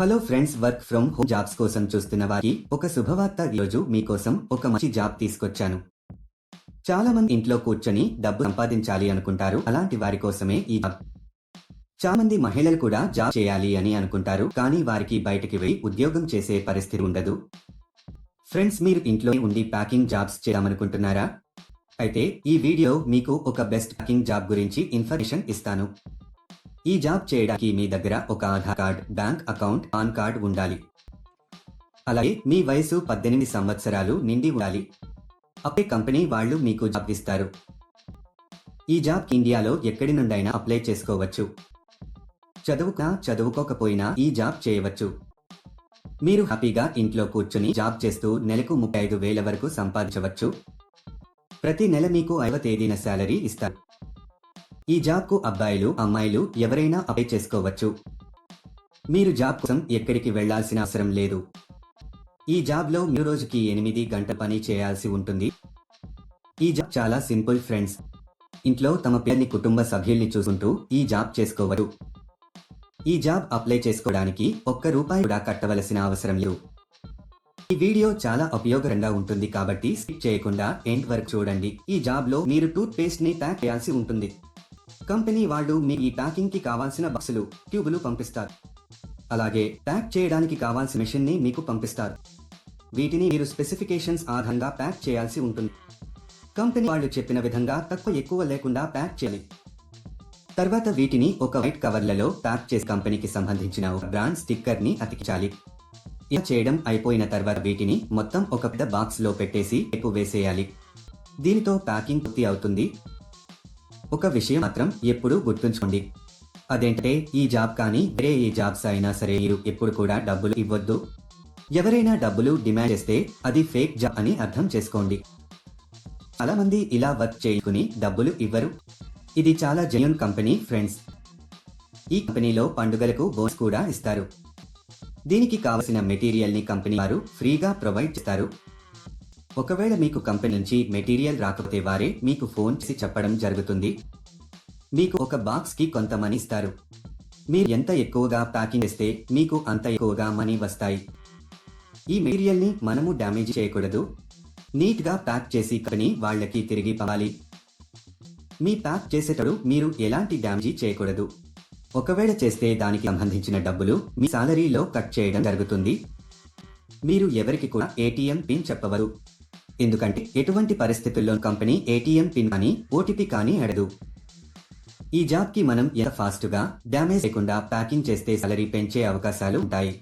Hello friends work from home jobs కోసం చూస్తున్న వారికి ఒక శుభవార్త ఈరోజు మీకోసం ఒక మంచి జాబ్ తీసుకొచ్చాను. చాలా మంది ఇంట్లో కూర్చొని డబ్బు సంపాదించాలి అనుకుంటారు. అలాంటి వారి కోసమే ఈ జాబ్. చాలా మంది మహిళలు కూడా జాబ్ చేయాలి అని అనుకుంటారు. కానీ వారికి బయటకి వెళ్ళి ఉద్యోగం చేసే పరిస్థితి ఉండదు. ఫ్రెండ్స్ మీరు ఇంట్లో ఉండి ప్యాకింగ్ జాబ్స్ చేయాలనుకుంటున్నారా అయితే ఈ వీడియో మీకు ఒక బెస్ట్ ప్యాకింగ్ జాబ్ గురించి ఇన్ఫర్మేషన్ ఇస్తాను. ఈ జాబ్ చేయడానికి మీ దగ్గర ఒక Aadhaar card bank account PAN card ఉండాలి. అలాగే మీ వయసు పద్దెనిమిది సంవత్సరాలు నిండి ఉండాలి. అప్పుడే కంపెనీ వాళ్ళు మీకు జాబ్ ఇస్తారు. ఈ జాబ్ ఇండియాలో ఎక్కడి నుండైనా అప్లై చేసుకోవచ్చు. చదువుకున్నా చదువుకోకపోయినా ఈ జాబ్ చేయవచ్చు. మీరు హ్యాపీగా ఇంట్లో కూర్చొని జాబ్ చేస్తూ నెలకు ముప్పై ఐదు వేల వరకు సంపాదించవచ్చు. ప్రతి నెల మీకు ఐవ తేదీన శాలరీ ఇస్తారు. ఈ జాబ్కు అబ్బాయిలు అమ్మాయిలు ఎవరైనా అప్లై చేసుకోవచ్చు. మీరు జాబ్ కోసం ఎక్కడికి వెళ్ళాల్సిన అవసరం లేదు. ఈ జాబ్లో మీరు రోజుకి ఎనిమిది గంటల పని చేయాల్సి ఉంటుంది. ఈ జాబ్ చాలా సింపుల్ ఫ్రెండ్స్. ఇంట్లో తమ పిల్లల్ని కుటుంబ సభ్యుల్ని చూసుకుంటూ ఈ జాబ్ చేసుకోవరు. ఈ జాబ్ అప్లై చేసుకోవడానికి ఒక్క రూపాయి కూడా కట్టవలసిన అవసరం లేదు. ఈ వీడియో చాలా ఉపయోగకరంగా ఉంటుంది కాబట్టి స్కిప్ చేయకుండా ఎండ్ వరకు చూడండి. ఈ జాబ్లో మీరు టూత్ పేస్ట్ని ప్యాక్ చేయాల్సి ఉంటుంది. కంపెనీ వాళ్ళు మీ ఈ ప్యాకింగ్కి కావాల్సిన బాక్సులు ట్యూబులు పంపిస్తారు. అలాగే ప్యాక్ చేయడానికి కావాల్సిన మెషిన్ని మీకు పంపిస్తారు. వీటిని మీరు స్పెసిఫికేషన్స్ ఆధారంగా ప్యాక్ చేయాల్సి ఉంటుంది. కంపెనీ వాళ్ళు చెప్పిన విధంగా తక్కువ ఎక్కువ లేకుండా ప్యాక్ చేయాలి. తర్వాత వీటిని ఒక వైట్ కవర్లలో ప్యాక్ చేసి కంపెనీకి సంబంధించిన ఒక బ్రాండ్ స్టిక్కర్ని అతికించాలి. ఇలా చేయడం అయిపోయిన తర్వాత వీటిని మొత్తం ఒక పెద్ద బాక్స్లో పెట్టేసి ఎక్కువ వేసేయాలి. దీనితో ప్యాకింగ్ పూర్తి అవుతుంది. ఒక విషయం మాత్రం ఎప్పుడూ గుర్తుంచుకోండి. అదేంటంటే ఈ జాబ్ కానీ వేరే ఏ జాబ్స్ అయినా సరే మీరు ఎప్పుడు కూడా డబ్బులు ఇవ్వద్దు. ఎవరైనా డబ్బులు డిమాండ్ చేస్తే అది ఫేక్ జాబ్ అని అర్థం చేసుకోండి. చాలా మంది ఇలా వర్క్ చేసుకుని డబ్బులు ఇవ్వరు. ఇది చాలా జెన్యున్ కంపెనీ ఫ్రెండ్స్ ఈ కంపెనీలో పండుగలకు బోనస్ కూడా ఇస్తారు. దీనికి కావలసిన మెటీరియల్ని కంపెనీ వారు ఫ్రీగా ప్రొవైడ్ చేస్తారు. ఒకవేళ మీకు కంపెనీ నుంచి మెటీరియల్ రాకపోతే వారే మీకు ఫోన్ చేసి చెప్పడం జరుగుతుంది. మీకు ఒక బాక్స్కి కొంత మనీ ఇస్తారు. మీరు ఎంత ఎక్కువగా ప్యాకింగ్ చేస్తే మీకు అంత ఎక్కువగా మనీ వస్తాయి. ఈ మెటీరియల్ని మనము డ్యామేజ్ చేయకూడదు. నీట్గా ప్యాక్ చేసి కంపెనీ వాళ్ళకి తిరిగి పంపాలి మీ ప్యాక్ చేసేటప్పుడు మీరు ఎలాంటి డ్యామేజ్ చేయకూడదు. ఒకవేళ చేస్తే దానికి సంబంధించిన డబ్బులు మీ సాలరీలో కట్ చేయడం జరుగుతుంది. మీరు ఎవరికి కూడా ఏటీఎం పిన్ చెప్పవరు ఎందుకంటే ఎటువంటి పరిస్థితుల్లో కంపెనీ ఏటీఎం పిన్ కానీ ఓటీపీ కానీ అడదు ఈ జాబ్కి మనం ఎంత ఫాస్ట్గా డ్యామేజ్ లేకుండా ప్యాకింగ్ చేస్తే సాలరీ పెంచే అవకాశాలు ఉంటాయి.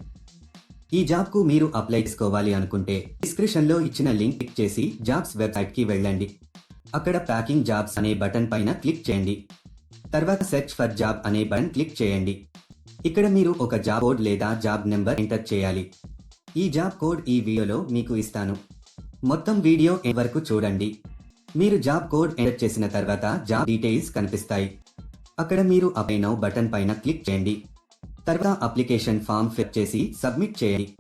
ఈ జాబ్కు మీరు అప్లై చేసుకోవాలి అనుకుంటే డిస్క్రిప్షన్లో ఇచ్చిన లింక్ క్లిక్ చేసి జాబ్స్ వెబ్సైట్కి వెళ్ళండి. అక్కడ ప్యాకింగ్ జాబ్స్ అనే బటన్ పైన క్లిక్ చేయండి. తర్వాత సెర్చ్ ఫర్ జాబ్ అనే బటన్ క్లిక్ చేయండి. ఇక్కడ మీరు ఒక జాబ్ కోడ్ లేదా జాబ్ నెంబర్ ఎంటర్ చేయాలి. ఈ జాబ్ కోడ్ ఈ వీడియోలో మీకు ఇస్తాను. మొత్తం వీడియో వరకు చూడండి. మీరు జాబ్ కోడ్ ఎంటర్ చేసిన తర్వాత జాబ్ డీటెయిల్స్ కనిపిస్తాయి. అక్కడ మీరు అప్లై నౌ బటన్ పైన క్లిక్ చేయండి. తర్వాత అప్లికేషన్ ఫామ్ ఫిల్ చేసి సబ్మిట్ చేయండి.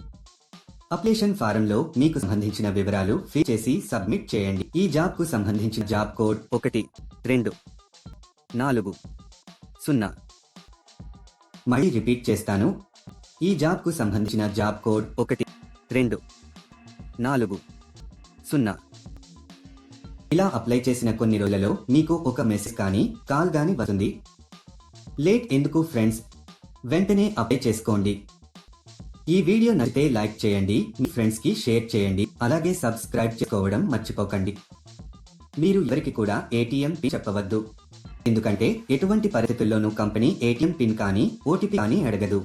అప్లికేషన్ ఫారంలో మీకు సంబంధించిన వివరాలు ఫిల్ చేసి సబ్మిట్ చేయండి. ఈ జాబ్కు సంబంధించిన జాబ్ కోడ్ ఒకటి రెండు నాలుగు సున్నా. మళ్ళీ రిపీట్ చేస్తాను. ఈ జాబ్కు సంబంధించిన జాబ్ కోడ్ ఒకటి రెండు నాలుగు. సున్నా. ఇలా అప్లై చేసిన కొన్ని రోజులలో మీకు ఒక మెసేజ్ కానీ కాల్ కానీ వస్తుంది. లేట్ ఎందుకు ఫ్రెండ్స్? వెంటనే అప్లై చేసుకోండి. ఈ వీడియో నచ్చితే లైక్ చేయండి మీ ఫ్రెండ్స్కి షేర్ చేయండి అలాగే సబ్స్క్రైబ్ చేసుకోవడం మర్చిపోకండి. మీరు ఎవరికి కూడా ఏటీఎం పిన్ చెప్పవద్దు. ఎందుకంటే ఎటువంటి పరిస్థితుల్లోనూ కంపెనీ ఏటీఎం పిన్ కానీ ఓటీపీ కానీ అడగదు.